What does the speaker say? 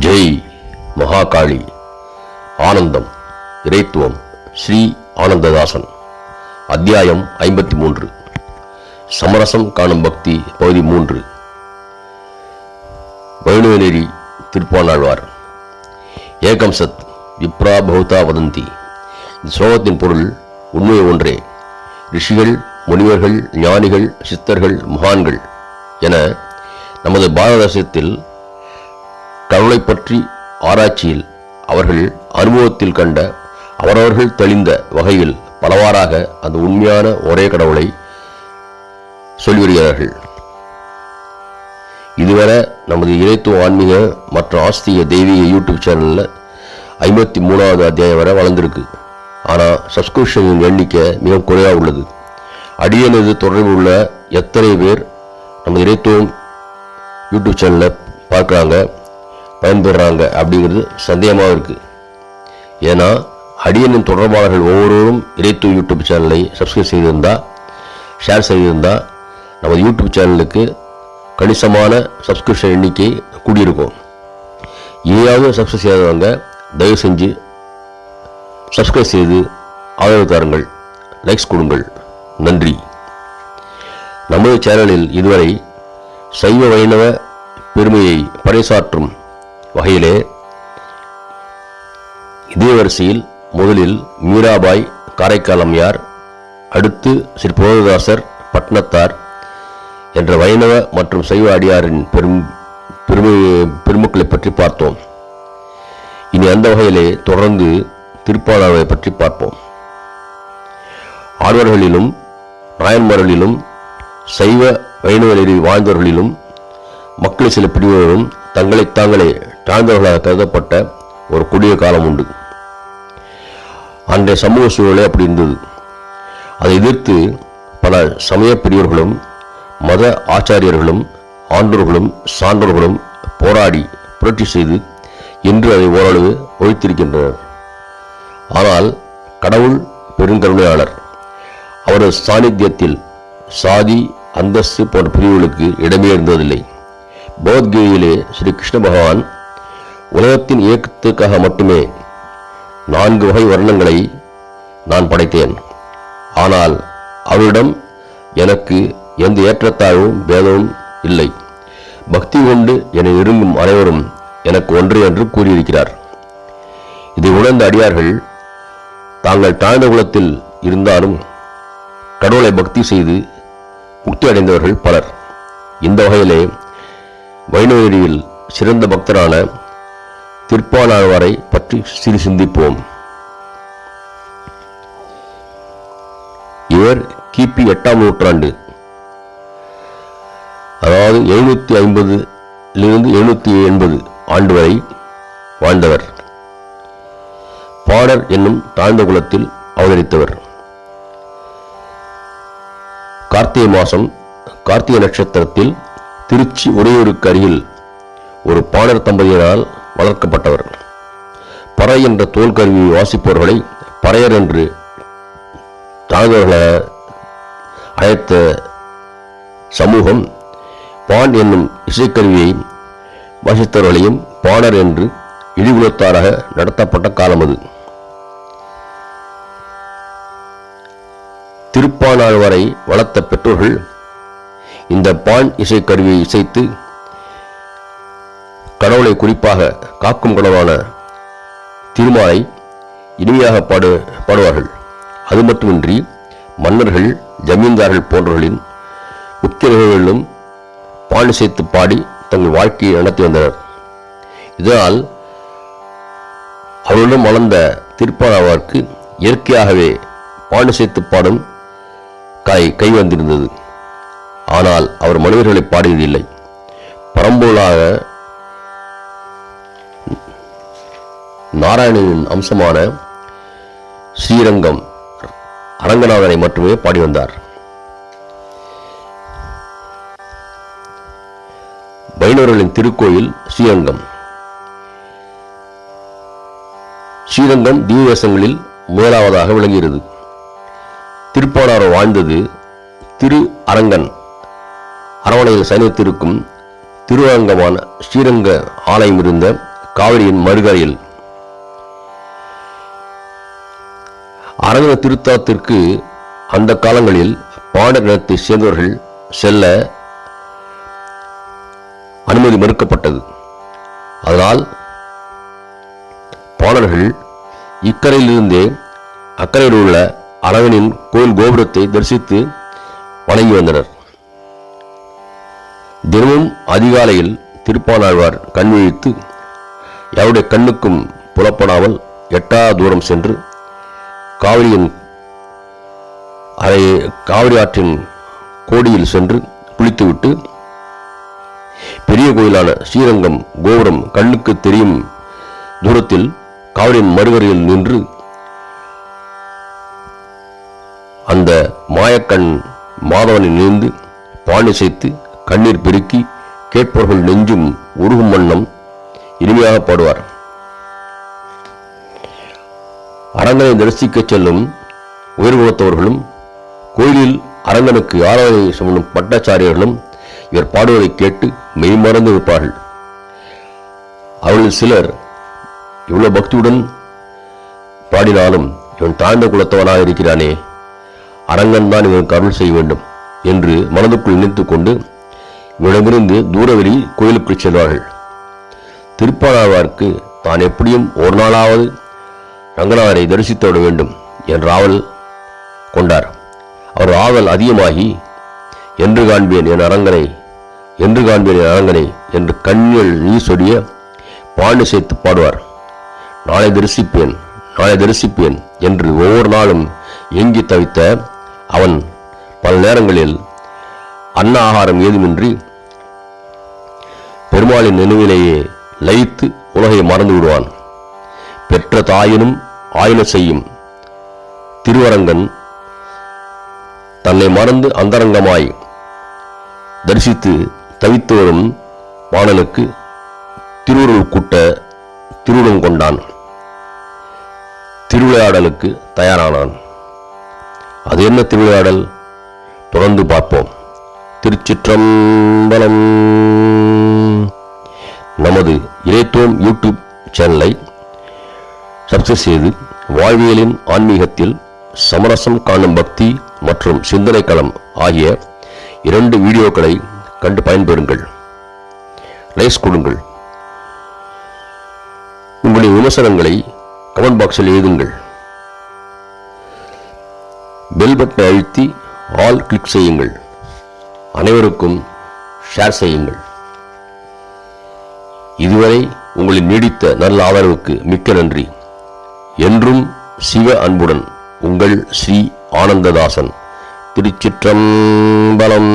ஜெய் மகாகாளி. ஆனந்தம் இறைத்துவம் ஸ்ரீ ஆனந்ததாசன். அத்தியாயம் ஐம்பத்தி மூன்று சமரசம் காணும் பக்தி பகுதி மூன்று. வைணுவநெறி திருப்பானாழ்வார். ஏகம் சத் விப்ரா பௌதா வதந்தி. இந்த ஸ்லோகத்தின் பொருள் உண்மை ஒன்றே. ரிஷிகள் முனிவர்கள் ஞானிகள் சித்தர்கள் மகான்கள் என நமது பாரத தேசத்தில் கடவுளை பற்றி ஆராய்ச்சியில் அவர்கள் அனுபவத்தில் கண்ட அவரவர்கள் தெளிந்த வகையில் பலவாறாக அந்த உண்மையான ஒரே கடவுளை சொல்லி வருகிறார்கள் இதுவரை நமது இறைத்துவ ஆன்மீக மற்றும் ஆஸ்திக தெய்வீக யூடியூப் சேனலில் ஐம்பத்தி மூணாவது அத்தியாயம் வரை வளர்ந்துருக்கு. ஆனால் சப்ஸ்கிரிப்ஷனின் எண்ணிக்கை மிக குறைவாக உள்ளது. அடியனது தொடர்பு உள்ள எத்தனை பேர் நமது இறைத்துவம் யூடியூப் சேனலில் பார்க்குறாங்க? பயன்படுறாங்க அப்படிங்கிறது சந்தேகமாக இருக்குது ஏன்னா அடியனின் தொடர்பாளர்கள் ஒவ்வொருவரும் இறைத்து யூடியூப் சேனலை சப்ஸ்கிரைப் செய்திருந்தால் ஷேர் செய்திருந்தால் நமது யூடியூப் சேனலுக்கு கணிசமான சப்ஸ்கிரிப்ஷன் எண்ணிக்கை கூடியிருக்கும். இனியாவது சப்ஸ்கிரைப் செய்யாதவங்க தயவு செஞ்சு சப்ஸ்கிரைப் செய்து ஆதரவு தாருங்கள் லைக்ஸ் கொடுங்கள். நன்றி. நமது சேனலில் இதுவரை சைவ வைணவ பெருமையை பறைசாற்றும் வகையிலே இதே வரிசையில் முதலில் மீராபாய் காரைக்கால் அம்மையார் அடுத்து ஸ்ரீ புரோகதாசர் பட்னத்தார் என்ற வைணவ மற்றும் சைவ அடியாரின் பெரும் பெருமை பெருமக்களை பற்றி பார்த்தோம். இனி அந்த வகையிலே தொடர்ந்து திருப்பாளரை பற்றி பார்ப்போம். ஆழ்வர்களிலும் நாயன்மார்களிலும் சைவ வைணவ நெறி வாழ்ந்தவர்களிலும் மக்கள் சில பிரிவினரும் தங்களைத் தாங்களே தாழ்ந்தவர்களாக கருதப்பட்ட ஒரு கொடிய காலம் உண்டு. அன்றைய சமூக சூழலே அப்படி இருந்தது. அதை எதிர்த்து பல சமய பிரிவர்களும் மத ஆச்சாரியர்களும் ஆண்டோர்களும் சான்றோர்களும் போராடி புரட்சி செய்து இன்று அதை ஓரளவு ஒழித்திருக்கின்றனர். ஆனால் கடவுள் பெருங்கருணையாளர் அவரது சாநித்தியத்தில் சாதி அந்தஸ்து போன்ற பிரிவுகளுக்கு இடமே இருந்ததில்லை. பகவத்கீதையிலே ஸ்ரீ கிருஷ்ண பகவான் உலகத்தின் இயக்கத்துக்காக மட்டுமே நான்கு வகை வர்ணங்களை நான் படைத்தேன். ஆனால் அவரிடம் எனக்கு எந்த ஏற்றத்தாழ்வும் பேதமும் இல்லை. பக்தி கொண்டு என்னை விரும்பும் அனைவரும் எனக்கு ஒன்று என்று கூறியிருக்கிறார். இதை உணர்ந்த அடியார்கள் தாங்கள் தாழ்ந்த குலத்தில் இருந்தாலும் கடவுளை பக்தி செய்து முக்தி அடைந்தவர்கள் பலர். இந்த வகையிலே வைணவரியில் சிறந்த பக்தரான திருப்பாலாழ்வாரை பற்றி சிறு சிந்திப்போம். இவர் கிபி எட்டாம் நூற்றாண்டு. அதாவது எழுநூத்தி ஐம்பதுலிருந்து எழுநூத்தி எண்பது ஆண்டு வரை வாழ்ந்தவர். பாடர் என்னும் தாழ்ந்த குலத்தில் அவதரித்தவர். கார்த்திகை மாதம் கார்த்திகை நட்சத்திரத்தில் திருச்சி உறையூருக்கு அருகில் ஒரு பாடர் தம்பதியினால் வளர்க்கப்பட்டவர். பறை என்ற தோல் கருவியை வாசிப்பவர்களை பறையர் என்று தாழ்ந்தவர்களை அழைத்த சமூகம் பான் என்னும் இசைக்கருவியை வாசித்தவர்களையும் பாணர் என்று இழிகுலத்தாராக நடத்தப்பட்ட காலம் அது. திருப்பானாழ்வாரை வளர்த்த பெற்றோர்கள் இந்த பான் இசைக்கருவியை இசைத்து கடவுளை குறிப்பாக காக்கும் குணமான திருமாலை இனிமையாக பாடு பாடுவார்கள். அது மட்டுமின்றி மன்னர்கள் ஜமீன்தார்கள் போன்றவர்களின் உத்திரவுகளிலும் நிகழ்வுகளிலும் சேர்த்து பாடி தங்கள் வாழ்க்கையை நடத்தி வந்தனர். இதனால் அவர்களிடம் வளர்ந்த திருப்பானாவாருக்கு இயற்கையாகவே பான் சேர்த்து பாடும் கை கை வந்திருந்தது. ஆனால் அவர் மனிதர்களை பாடியதில்லை. பரம்பொருளாக நாராயணனின் அம்சமான ஸ்ரீரங்கம் அரங்கநாதனை மட்டுமே பாடி வந்தார். வைணவர்களின் திருக்கோயில் ஸ்ரீரங்கம். ஸ்ரீரங்கம் தீவதேசங்களில் முதலாவதாக விளங்குகிறது. திருப்பானார் வாழ்ந்தது திரு அரங்கன். அரவணையில் சயனித்திருக்கும் திருவரங்கமான ஸ்ரீரங்க ஆலயம் இருந்த காவிரியின் மறுகரையில். அரங்க திருத்தாத்திற்கு அந்த காலங்களில் பாண்டர் இனத்தை சேர்ந்தவர்கள் செல்ல அனுமதி மறுக்கப்பட்டது. அதனால் பாணர்கள் இக்கரையிலிருந்தே அக்கறையில் உள்ள அரங்கனின் கோயில் கோபுரத்தை தரிசித்து வணங்கி வந்தனர். தினமும் அதிகாலையில் திருப்பானாழ்வார் கண் விழித்து யாருடைய கண்ணுக்கும் புலப்படாமல் எட்டா தூரம் சென்று காவிரியின் அதை காவிரி ஆற்றின் கோடியில் சென்று குளித்துவிட்டு பெரிய கோயிலான ஸ்ரீரங்கம் கோபுரம் கண்ணுக்கு தெரியும் தூரத்தில் காவிரியின் மறுகரையில் நின்று அந்த மாயக்கண் மாதவனை நினைந்து பாணிசைத்து கண்ணீர் பெருக்கி கேட்பவர்கள் நெஞ்சும் உருகும் வண்ணம் இனிமையாக பாடுவார். அரங்கனை தரிசிக்கச் செல்லும் உயர்குலத்தவர்களும் கோயிலில் அரங்கனுக்கு ஆராதனை சொல்லும் பட்டாச்சாரியர்களும் இவர் பாடுவதை கேட்டு மெய்மறந்து இருப்பார்கள் அவர்களில் சிலர் இவ்வளவு பக்தியுடன் பாடினாலும் இவன் தாழ்ந்த குலத்தவனாக இருக்கிறானே அரங்கன் தான் இவனுக்கு அருள் செய்ய வேண்டும் என்று மனதுக்குள் நினைத்து கொண்டு இவனிடமிருந்து தூரவெளி கோயிலுக்குள் செல்வார்கள். திருப்பாணாழ்வார்க்கு தான் எப்படியும் ஒரு நாளாவது ரங்கநாதரை தரிசித்தோட வேண்டும் என்ற ஆவல் கொண்டார். அவர் ஆவல் அதிகமாகி என்று காண்பேன் என் அரங்கனை என்று காண்பேன் என் அரங்கனை என்று கண்ணில் நீ சொடிய பாண்டு சேர்த்து பாடுவார். நாளை தரிசிப்பேன் நாளை தரிசிப்பேன் என்று ஒவ்வொரு நாளும் ஏங்கி தவித்த அவன் பல நேரங்களில் அன்ன ஆகாரம் ஏதுமின்றி பெருமாளின் நினைவிலேயே லயித்து உலகை மறந்து விடுவான் பெற்ற தாயினும் ஆயின செய்யும் திருவரங்கன் தன்னை மறந்து அந்தரங்கமாய் தரிசித்து தவித்து வரும் பாணனுக்கு திருவுருள் கூட்ட திருவுடம் கொண்டான். திருவிளையாடலுக்கு தயாரானான். அது என்ன திருவிளையாடல்? தொடர்ந்து பார்ப்போம். திருச்சிற்றம்பலம். நமது இறைத்தோம் யூடியூப் சேனலை சப்ஸ்கிரைப் செய்து வாழ்வியலின் ஆன்மீகத்தில் சமரசம் காணும் பக்தி மற்றும் சிந்தனை களம் ஆகிய இரண்டு வீடியோக்களை கண்டு பயன்பெறுங்கள். லைஸ் கொடுங்கள். உங்களுடைய விமர்சனங்களை கமெண்ட் பாக்ஸில் எழுதுங்கள். பெல் பட்டனை அழுத்தி ஆல் கிளிக் செய்யுங்கள். அனைவருக்கும் ஷேர் செய்யுங்கள். இதுவரை உங்களின் நீடித்த நல்ல ஆதரவுக்கு மிக்க நன்றி. என்றும் சிவ அன்புடன் உங்கள் ஸ்ரீ ஆனந்ததாசன். திருச்சிற்றம்பலம்.